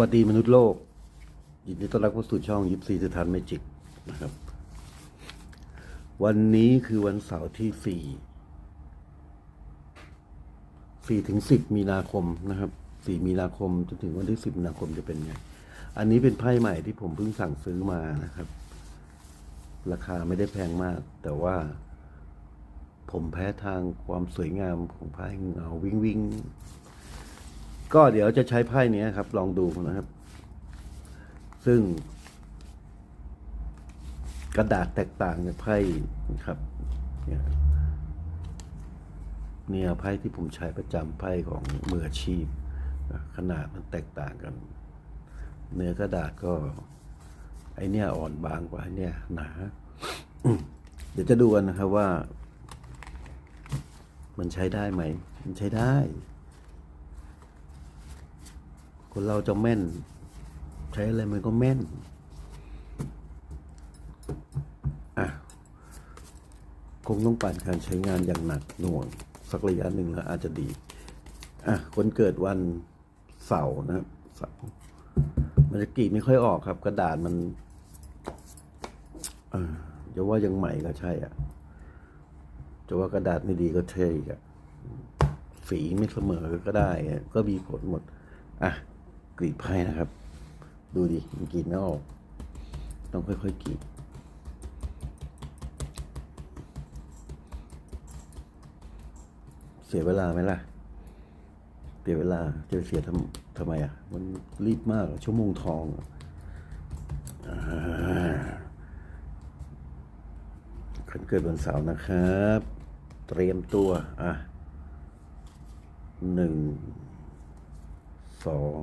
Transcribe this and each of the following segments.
วัสดีมนุษย์โลก ยินดีต้อนรับเข้าสู่ช่องยิปซีสถานเมจิกนะครับ วันนี้คือวันเสาร์ที่สี่สี่ถึงสิบมีนาคมนะครับสี่มีนาคมจนถึงวันที่สิบมีนาคมจะเป็นไง อันนี้เป็นไพ่ใหม่ที่ผมเพิ่งสั่งซื้อมานะครับ ราคาไม่ได้แพงมาก แต่ว่า ผมแพ้ทางความสวยงามของไพ่เงาวิงวิง ก็เดี๋ยวจะใช้ไพ่นี้ครับ ลองดูนะครับ ซึ่ง กระดาษแตกต่างจากไพ่นะครับเนี่ยเนี่ยไพ่ที่ผมใช้ประจำไพ่ของมืออาชีพ ขนาดมันแตกต่างกัน เนื้อกระดาษก็ ไอเนี่ยอ่อนบางกว่าไอเนี่ยหนาเดี๋ยวจะดูกันนะครับว่า มันใช้ได้ไหม มันใช้ได้ คนเราจะแม่น ใช้อะไรมันก็แม่น อะ คงต้องผ่านการใช้งานอย่างหนักหน่วง สักระยะหนึ่งแล้วอาจจะดี อะ คนเกิดวันเสาร์นะครับเสาร์มันจะกรีดไม่ค่อยออกครับ กระดาษมันอ่าจะว่ายังใหม่ก็ใช่อะจะว่ากระดาษไม่ดีก็เท่อีกอะสีไม่เสมอก็ได้ ก็มีผลหมด อะ กรีดไพ่นะครับ ดูดิมันกรีดไม่ออก ต้องค่อยๆกรีดเสียเวลาไหมล่ะ เสียเวลาจะเสียทำทำไมอะ มันรีบมาก ชั่วโมงทองอะอ่าคนเกิดวันเสาร์นะครับ เตรียมตัว อะหนึ่ง สอง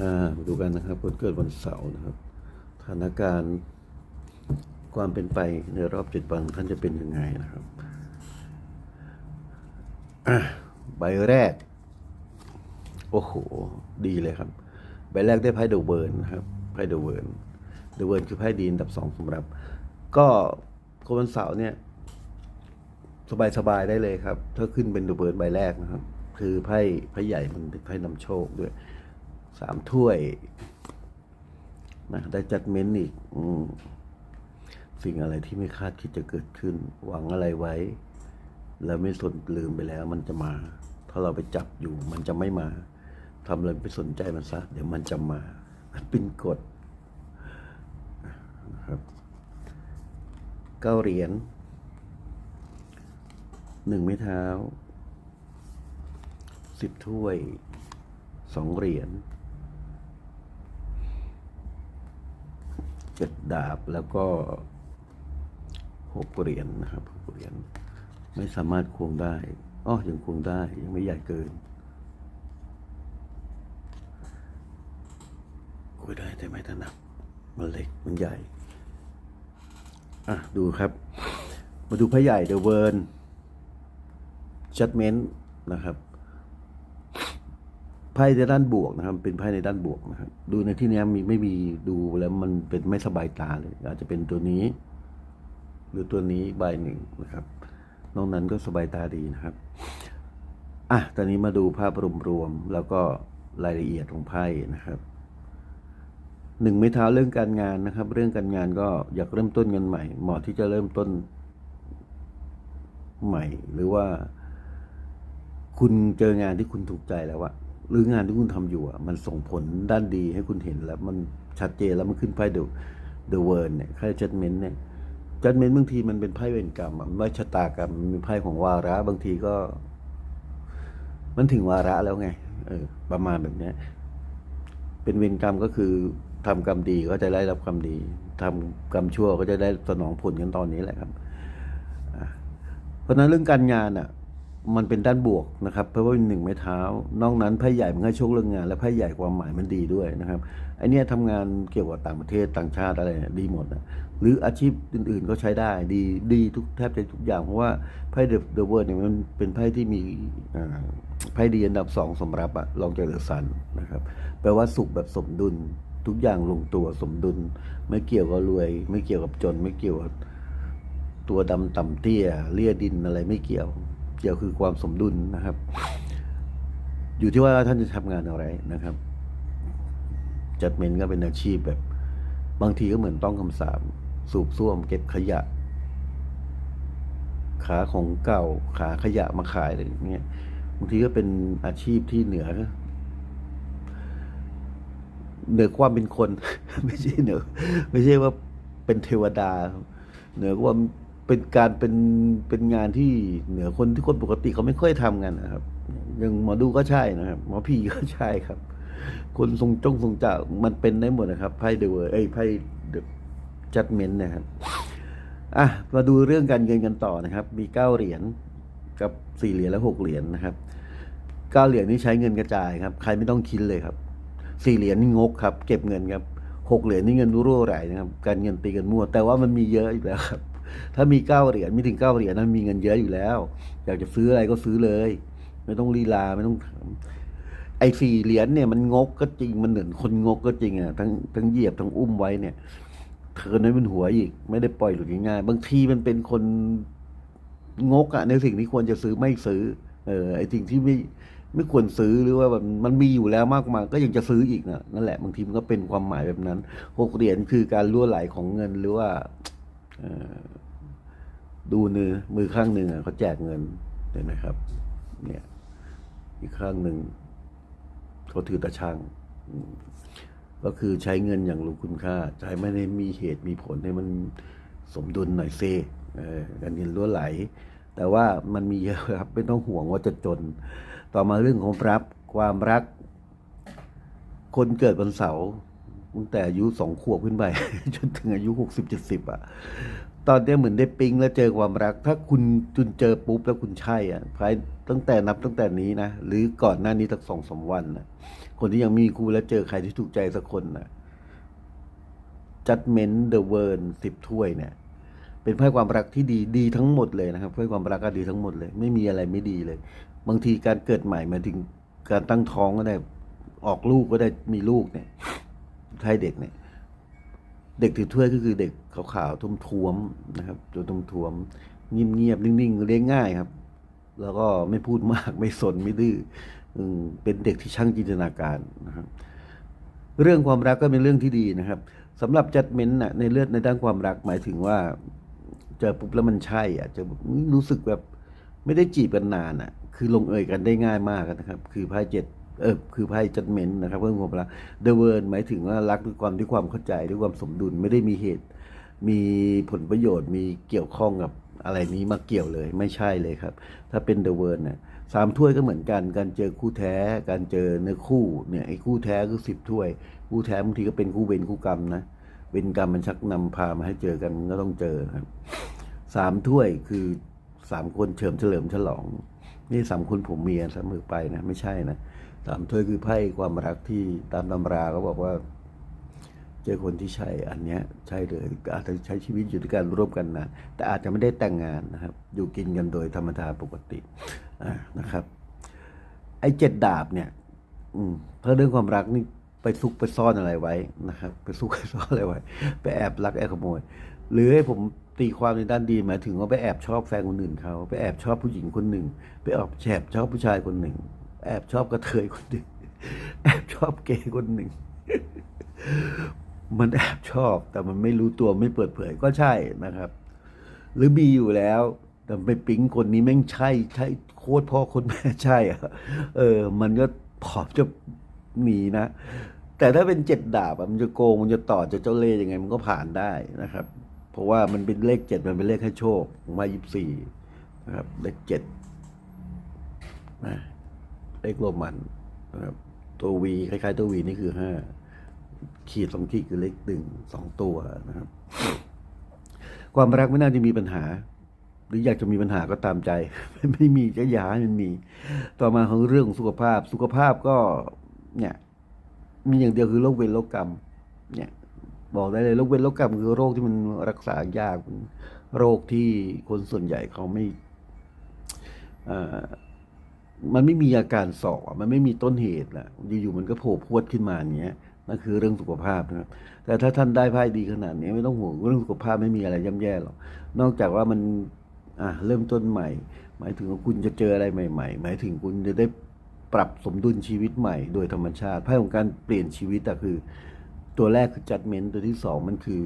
อ่ามาดูกันนะครับคนเกิดวันเสาร์นะครับสถานการณ์ความเป็นไปในรอบเจ็ดวันท่านจะเป็นยังไงนะครับใบแรก โอ้โห ดีเลยครับ ใบแรกได้ไพ่เดอะเวิร์นนะครับไพ่เดอะเวิร์นเดอะเวิร์นคือไพ่ดีอันดับสองสำหรับ ก็คนวันเสาร์เนี่ย สบายๆได้เลยครับ ถ้าขึ้นเป็นเดอะเบิร์ดใบแรกนะครับ คือไพ่ไพ่ใหญ่มันเป็นไพ่นำโชคด้วย สามถ้วยนะได้จัดเม้นต์อีกอสิ่งอะไรที่ไม่คาดคิดจะเกิดขึ้น หวังอะไรไว้ แล้วไม่สนลืมไปแล้ว มันจะมา ถ้าเราไปจับอยู่ มันจะไม่มาทำอะไรไปสนใจมันซะเดี๋ยวมันจะมาเป็นกฎนะครับเก้าเหรียญหนึ่งไม้เท้าสิบถ้วยสองเหรียญ เจ็ดดาบแล้วก็หกเหรียญนะครับหกเหรียญไม่สามารถควงได้อ้อยังควงได้ยังไม่ใหญ่เกินคุยได้แต่ไม่ถนัดมันเล็กมันใหญ่ อะ ดูครับ มาดูพระใหญ่เดอะเวิร์นจัดเมนต์นะครับ ไพ่ในด้านบวกนะครับ เป็นไพ่ในด้านบวกนะครับ ดูในที่นี้มีไม่มีดูแล้วมันเป็นไม่สบายตาเลย อาจจะเป็นตัวนี้ หรือตัวนี้ใบหนึ่งนะครับนอกนั้นก็สบายตาดีนะครับอะตอนนี้มาดูภาพรวมๆแล้วก็รายละเอียดของไพ่นะครับหนึ่งไม้เท้าเรื่องการงานนะครับ เรื่องการงานก็อยากเริ่มต้นกันใหม่ เหมาะที่จะเริ่มต้นใหม่ หรือว่า คุณเจองานที่คุณถูกใจแล้วอะ หรืองานที่คุณทำอยู่อะมันส่งผลด้านดีให้คุณเห็นแล้วมันชัดเจนแล้วมันขึ้นไพ่เดอะเดอะเวิร์เนี่ยไพ่จัดเม้นเนี่ยจัดเม้นบางทีมันเป็นไพ่เวรกรรมอะไม่ชะตากรรมมันเป็นไพ่ของวาระบางทีก็ มันถึงวาระแล้วไง เออ ประมาณแบบเนี้ย เป็นเวรกรรมก็คือทำกรรมดีก็จะได้รับความดีทำกรรมชั่วก็จะได้สนองผลกันตอนนี้แหละครับเพราะฉะนั้นเรื่องการงานอะ มันเป็นด้านบวกนะครับ เพราะว่าหนึ่งไม้เท้า นอกนั้นไพ่ใหญ่มันให้โชคเรื่องงาน และไพ่ใหญ่ความหมายมันดีด้วยนะครับไอเนี้ยทำงานเกี่ยวกับต่างประเทศต่างชาติอะไรเนี่ยดีหมดนะหรืออาชีพอื่นๆก็ใช้ได้ดีดีทุกแทบจะทุกอย่าง เพราะว่าไพ่เดอะเดอะเวิร์ดเนี่ยมันเป็นไพ่ที่มีไพ่ดีอันดับสองสำรับอะลองจากเดอะซันนะครับแปลว่าสุขแบบสมดุลทุกอย่างลงตัวสมดุล ไม่เกี่ยวกับรวย ไม่เกี่ยวกับจน ไม่เกี่ยวกับตัวดำต่ำเตี้ยเลี่ยดินอะไรไม่เกี่ยว เกี่ยวคือความสมดุลนะครับ อยู่ที่ว่าท่านจะทำงานอะไรนะครับ จัดเมนก็เป็นอาชีพแบบ บางทีก็เหมือนต้องคำสาปสูบซ่วม เก็บขยะ ขาของเก่าขาขยะมาขายอะไรอย่างเงี้ยบางทีก็เป็นอาชีพที่เหนือเหนือความเป็นคน ไม่ใช่เหนือ ไม่ใช่ว่าเป็นเทวดา เหนือความ เป็นการเป็นเป็นงานที่เหนือคนที่คนปกติเขาไม่ค่อยทำกันนะครับอย่างหมอดูก็ใช่นะครับหมอผีก็ใช่ครับ คนทรงจงทรงเจ้ามันเป็นได้หมดนะครับไพ่เดอะเวอร์เอ้ไพ่จัดเมนนะครับอะมาดูเรื่องการเงินกันต่อนะครับ มีเก้าเหรียญกับสี่เหรียญและหกเหรียญนะครับเก้าเหรียญนี่ใช้เงินกระจายครับ ใครไม่ต้องคิดเลยครับสี่เหรียญนี่งกครับ เก็บเงินครับหกเหรียญนี่เงินรั่วไหลนะครับ การเงินตีกันมั่ว แต่ว่ามันมีเยอะอยู่แล้วครับ ถ้ามีเก้าเหรียญมีถึงเก้าเหรียญนั้นมีเงินเยอะอยู่แล้ว อยากจะซื้ออะไรก็ซื้อเลย ไม่ต้องลีลาไม่ต้องไอ้สี่เหรียญเนี่ยมันงกก็จริงมันเหมือนคนงกก็จริงอะทั้งทั้งเหยียบทั้งอุ้มไว้เนี่ย เธอนั้นเป็นหัวอีก ไม่ได้ปล่อยหลุดง่ายๆบางทีมันเป็นคนงกอะในสิ่งที่ควรจะซื้อไม่ซื้อ เออไอ้สิ่งที่ไม่ไม่ควรซื้อหรือว่าแบบมันมีอยู่แล้วมากมายก็ยังจะซื้ออีกนะนั่นแหละบางทีมันก็เป็นความหมายแบบนั้นหกเหรียญคือการล่วไหลของเงินหรือว่าเดูมือมือข้างหนึ่งอะเขาแจกเงินเห็นไหมครับ เนี่ย อีกข้างหนึ่งเขาถือตะช่างก็คือใช้เงินอย่างรู้คุณค่า ใช้ไม่ได้มีเหตุมีผลให้มันสมดุลหน่อยเซเออการเงินล่วนไหล แต่ว่ามันมีเยอะครับไม่ต้องห่วงว่าจะจน ต่อมาเรื่องของรับความรัก คนเกิดวันเสาร์ตั้งแต่อายุสองขวบขึ้นไป จนถึงอายุหกสิบเจ็ดสิบอะ ตอนนี้เหมือนได้ปิ๊งแล้วเจอความรัก ถ้าคุณจุนเจอปุ๊บแล้วคุณใช่อะภายตั้งแต่นับตั้งแต่นี้นะ หรือก่อนหน้านี้สักสองสามวันนะคนที่ยังมีคู่แล้วเจอใครที่ถูกใจสักคนนะ Judgment the World สิบถ้วยเนี่ย เป็นไพ่ความรักที่ดีดีทั้งหมดเลยนะครับไพ่ความรักก็ดีทั้งหมดเลย ไม่มีอะไรไม่ดีเลย บางทีการเกิดใหม่มาถึงการตั้งท้องก็ได้ออกลูกก็ได้มีลูกเนี่ยไพ่เด็กเนี่ย เด็กถือถ้วยก็คือเด็กขาวๆทุ่มท้วมนะครับตัวทุ่มท้วมเงียบๆนิ่งๆเลี้ยงง่ายครับ แล้วก็ไม่พูดมากไม่สนไม่ดื้อเป็นเด็กที่ช่างจินตนาการนะครับ เรื่องความรักก็เป็นเรื่องที่ดีนะครับสำหรับจัดเม้นต์น่ะในเลือดในด้านความรักหมายถึงว่าเจอปุ๊บแล้วมันใช่อะจะแบบรู้สึกแบบไม่ได้จีบกันนานอะ คือลงเอยกันได้ง่ายมากนะครับ คือไพ่เจ็ด เออคือไพ่จัดเมนนะครับเรื่องความรักเดเวิร์นหมายถึงว่ารักด้วยความด้วยความเข้าใจด้วยความสมดุลไม่ได้มีเหตุ มีผลประโยชน์มีเกี่ยวข้องกับอะไรนี้มาเกี่ยวเลยไม่ใช่เลยครับ ถ้าเป็นเดเวิร์นเนี่ยสามถ้วยก็เหมือนกันการเจอคู่แท้ การเจอเนื้อคู่เนี่ยไอ้คู่แท้คือสิบถ้วย คู่แท้บางทีก็เป็นคู่เวรคู่กรรมนะเวรกรรมมันชักนำพามาให้เจอกันมันก็ต้องเจอครับสามถ้วยคือสามคนเฉลิมเฉลิมฉลอง นี่สามคนผมเมียเสมอไปนะ ไม่ใช่นะ สามถ้วยคือไพ่ความรักที่ตามตำราเขาบอกว่า เจอคนที่ใช่อันเนี้ยใช่เลยอาจจะใช้ชีวิตอยู่ด้วยกันร่วมกันนานแต่อาจจะไม่ได้แต่งงานนะครับ อยู่กินกันโดยธรรมดาปกตินะครับ ไอ้เจ็ดดาบเนี่ยอืมถ้าเรื่องความรักนี่ไปซุกไปซ่อนอะไรไว้นะครับ ไปซุกไปซ่อนอะไรไว้ ไปแอบรักแอบขโมย หรือให้ผมตีความในด้านดีหมายถึงว่าไปแอบชอบแฟนคนอื่นเขาไปแอบชอบผู้หญิงคนหนึ่ง ไปแอบแฉบชอบผู้ชายคนหนึ่ง แอบชอบกระเทยคนหนึ่งแอบชอบเกย์คนหนึ่ง มันแอบชอบแต่มันไม่รู้ตัวไม่เปิดเผยก็ใช่นะครับ หรือมีอยู่แล้ว แต่ไปปิ๊งคนนี้แม่งใช่ใช่โคตรพ่อคนแม่ใช่อะเออ มันก็ผอจะหนีนะแต่ถ้าเป็นเจ็ดดาบมันจะโกงมันจะต่อจะเจ้าเล่ห์ยังไง มันก็ผ่านได้นะครับ เพราะว่ามันเป็นเลขเจ็ดมันเป็นเลขให้โชคมายิบสี่นะครับ เลขเจ็ดนะ เลขโรมันนะครับตัววีคล้ายๆตัววีนี่คือห้าขีดสองขีดคือเลขหนึ่งสองตัวนะครับ ความรักไม่น่าจะมีปัญหา หรืออยากจะมีปัญหาก็ตามใจ ไม่มีก็อย่าให้มันมี ต่อมาของเรื่องสุขภาพ สุขภาพก็เนี่ย มีอย่างเดียวคือโรคเวรโรคกรรม เนี่ยบอกได้เลยโรคเวรโรคกรรมคือโรคที่มันรักษายากโรคที่คนส่วนใหญ่เขาไม่อ่อ มันไม่มีอาการสอกมันไม่มีต้นเหตุนะอยู่ๆมันก็โผล่พรวดขึ้นมาอย่างเงี้ยนั่นคือเรื่องสุขภาพนะครับ แต่ถ้าท่านได้ไพ่ดีขนาดนี้ไม่ต้องห่วงเรื่องสุขภาพไม่มีอะไรย่ำแย่หรอก นอกจากว่ามันอะเริ่มต้นใหม่ หมายถึงว่าคุณจะเจออะไรใหม่ ๆ หมายถึงคุณจะได้ปรับสมดุลชีวิตใหม่ โดยธรรมชาติไพ่ของการเปลี่ยนชีวิตอะคือ ตัวแรกคือ judgment ตัวที่สองมันคือ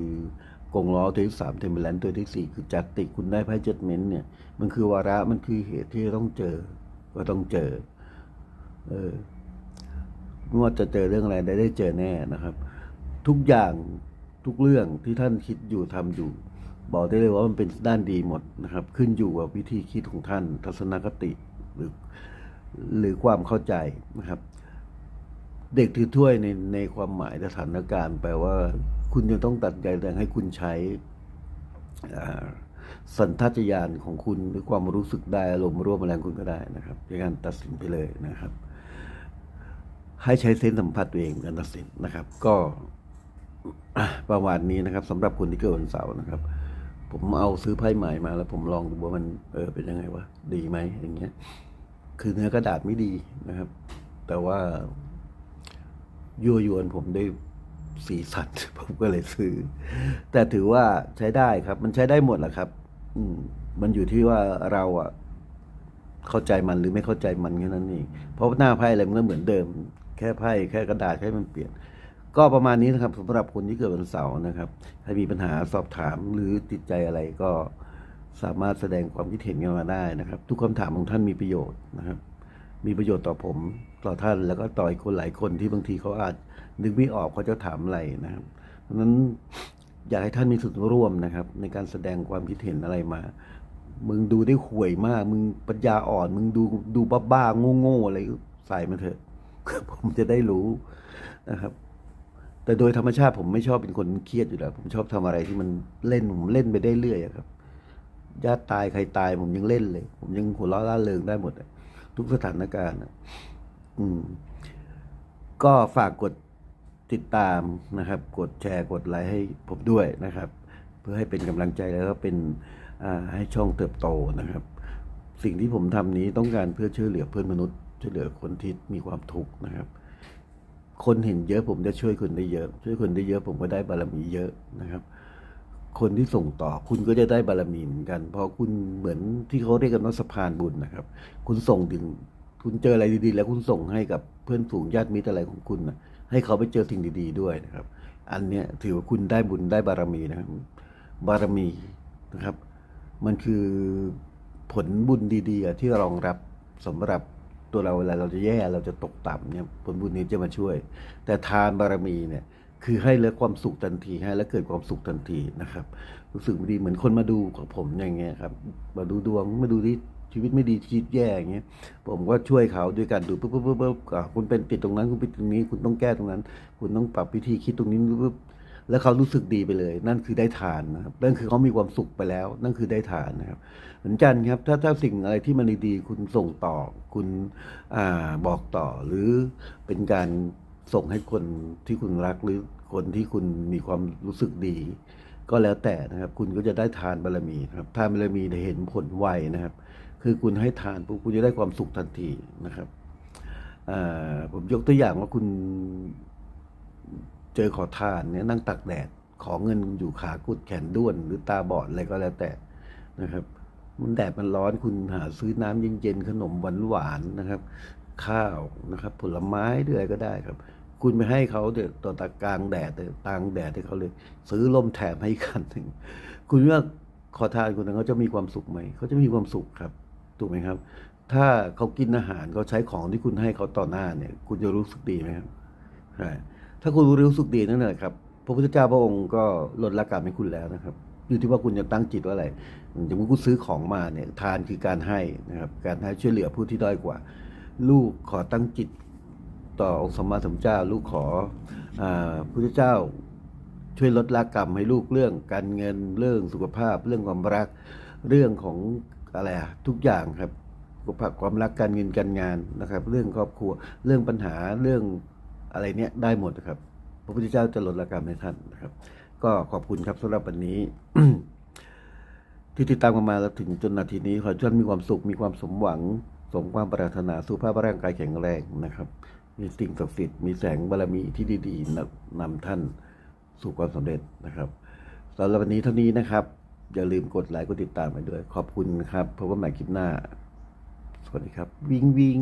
กงล้อตัวที่สาม temperance ตัวที่สี่คือจัตติคุณได้ไพ่ judgment เนี่ยมันคือวาระมันคือเหตุที่ต้องเจอ ก็ต้องเจอ เออไม่ว่าจะเจอเรื่องอะไรได้ได้เจอแน่นะครับ ทุกอย่างทุกเรื่องที่ท่านคิดอยู่ทำอยู่ บอกได้เลยว่ามันเป็นด้านดีหมดนะครับ ขึ้นอยู่กับวิธีคิดของท่าน ทัศนคติหรือ หรือความเข้าใจนะครับ เด็กถือถ้วยในในความหมายสถานการณ์แปลว่า คุณจะต้องตัดใจแรงให้คุณใช้อ่า สัญทัตญาณของคุณหรือความรู้สึกได้อารมณ์ร่วมแรงคุณก็ได้นะครับในการตัดสินไปเลยนะครับ ให้ใช้เซนส์สัมผัสตัวเองในการตัดสินนะครับ ก็ประมาณนี้นะครับสำหรับคนที่เกิดวันเสาร์นะครับ ผมเอาซื้อไพ่ใหม่มา แล้วผมลองดูว่ามันเออเป็นยังไงวะดีไหมอย่างเงี้ย คือเนื้อกระดาษไม่ดีนะครับ แต่ว่ายั่วยวนผมด้วยสีสันผมก็เลยซื้อ แต่ถือว่าใช้ได้ครับ มันใช้ได้หมดแหละครับ อืม มันอยู่ที่ว่าเราอะเข้าใจมันหรือไม่เข้าใจมันแค่นั้นเองเพราะหน้าไพ่อะไรมันก็เหมือนเดิม แค่ไพ่แค่กระดาษแค่มันเปลี่ยน ก็ประมาณนี้นะครับสำหรับคนที่เกิดวันเสาร์นะครับถ้ามีปัญหาสอบถามหรือติดใจอะไรก็สามารถแสดงความคิดเห็นกันมาได้นะครับ ทุกคำถามของท่านมีประโยชน์นะครับ มีประโยชน์ต่อผม ต่อท่านแล้วก็ต่ออีกคนหลายคนที่บางทีเขาอาจนึกไม่ออกเขาจะถามอะไรนะครับเพราะฉะนั้น อยากให้ท่านมีส่วนร่วมนะครับ ในการแสดงความคิดเห็นอะไรมา มึงดูได้ห่วยมาก มึงปัญญาอ่อน มึงดูดูบ้าๆโง่ๆอะไรใส่มาเถอะ ผมจะได้รู้นะครับ แต่โดยธรรมชาติผมไม่ชอบเป็นคนเครียดอยู่แล้ว ผมชอบทำอะไรที่มันเล่นผมเล่นไปได้เรื่อยครับญาติตายใครตาย ผมยังเล่นเลย ผมยังหัวเราะล่าเริงได้หมดทุกสถานการณ์อืม ก็ฝากกด ติดตามนะครับ กดแชร์กดไลค์ให้ผมด้วยนะครับ เพื่อให้เป็นกำลังใจแล้วก็เป็นให้ช่องเติบโตนะครับ สิ่งที่ผมทำนี้ต้องการเพื่อช่วยเหลือเพื่อนมนุษย์ช่วยเหลือคนที่มีความทุกข์นะครับ คนเห็นเยอะผมจะช่วยคนได้เยอะ ช่วยคนได้เยอะผมก็ได้บารมีเยอะนะครับ คนที่ส่งต่อคุณก็จะได้บารมีเหมือนกัน เพราะคุณเหมือนที่เขาเรียกกันว่าสะพานบุญนะครับ คุณส่งถึงคุณเจออะไรดีๆ แล้วคุณส่งให้กับเพื่อนฝูงญาติมิตรอะไรของคุณนะ ให้เขาไปเจอสิ่งดี ๆ ด้วยนะครับ อันเนี้ยถือว่าคุณได้บุญได้บารมีนะครับ บารมีนะครับ มันคือผลบุญดีๆที่รองรับสำหรับตัวเราเวลาเราจะแย่เราจะตกต่ำเนี่ยผลบุญนี้จะมาช่วย แต่ทานบารมีเนี่ยคือให้แล้วความสุขทันทีให้แล้วเกิดความสุขทันทีนะครับ รู้สึกดีเหมือนคนมาดูกับผมอย่างเงี้ยครับ มาดูดวงมาดูที่ ชีวิตไม่ดีชีวิตแย่อย่างเงี้ยผมก็ช่วยเขาด้วยการดูปุ๊บปุ๊บปุ๊บปุ๊บอะคุณเป็นติดตรงนั้นคุณเป็นตรงนี้ คุณต้องแก้ตรงนั้น คุณต้องปรับวิธีคิดตรงนี้ปุ๊บแล้วเขารู้สึกดีไปเลย นั่นคือได้ทานนะครับนั่นคือเขามีความสุขไปแล้ว นั่นคือได้ทานนะครับ เหมือนกันครับ ถ้าถ้าสิ่งอะไรที่มันดีๆคุณส่งต่อ คุณอ่าบอกต่อหรือเป็นการส่งให้คนที่คุณรักหรือคนที่คุณมีความรู้สึกดี ก็แล้วแต่นะครับ คุณก็จะได้ทานบารมีครับทานบารมีได้เห็นผลไวนะครับ คือคุณให้ทานปุ๊บคุณจะได้ความสุขทันทีนะครับผมยกตัวอย่างว่าคุณเจอขอทานเนี่ยนั่งตักแดดขอเงินอยู่ขากุดแขนด้วน หรือตาบอดอะไรก็แล้วแต่นะครับ มันแดดมันร้อนคุณหาซื้อน้ำเย็นๆขนมหวานๆนะครับ ข้าวนะครับ ผลไม้ด้วยก็ได้ครับ คุณไปให้เขาเดี๋ยวต่อตากลางแดดตางแดดให้เขาเลย ซื้อล่มแถมให้กันหนึ่งคุณว่าขอทานคนนั้นเขาจะมีความสุขไหมเขาจะมีความสุขครับ ถูกไหมครับ ถ้าเขากินอาหารเขาใช้ของที่คุณให้เขาต่อหน้าเนี่ย คุณจะรู้สึกดีไหมครับใช่ถ้าคุณรู้สึกดีนั่นแหละครับพระพุทธเจ้าพระองค์ก็ลดละกรรมให้คุณแล้วนะครับ อยู่ที่ว่าคุณจะตั้งจิตว่าอะไรอย่างเมื่อคุณซื้อของมาเนี่ยทานคือการให้นะครับ การให้ช่วยเหลือผู้ที่ด้อยกว่า ลูกขอตั้งจิตต่อองค์สมมาสมเจ้า ลูกขออาพุทธเจ้าช่วยลดละกรรมให้ลูกเรื่องการเงินเรื่องสุขภาพ เรื่องความรัก เรื่องของ อะไรอะทุกอย่างครับความรักการเงินการงานนะครับ เรื่องครอบครัวเรื่องปัญหาเรื่องอะไรเนี้ยได้หมดครับ พระพุทธเจ้าจะลดละกรรมให้ท่านนะครับ ก็ขอบคุณครับสำหรับวันนี้ ที่ติดตามกันมาแล้วถึงจนนาทีนี้ ขอให้ท่านมีความสุขมีความสมหวังสมความปรารถนาสุขภาพร่างกายแข็งแรงนะครับ มีสิ่งศักดิ์สิทธิ์มีแสงบารมีที่ดีๆนำนำท่านสู่ความสำเร็จนะครับสำหรับวันนี้เท่านี้นะครับ อย่าลืมกดไลค์กดติดตามไปด้วย ขอบคุณครับพบกันใหม่คลิปหน้า สวัสดีครับ วิงวิง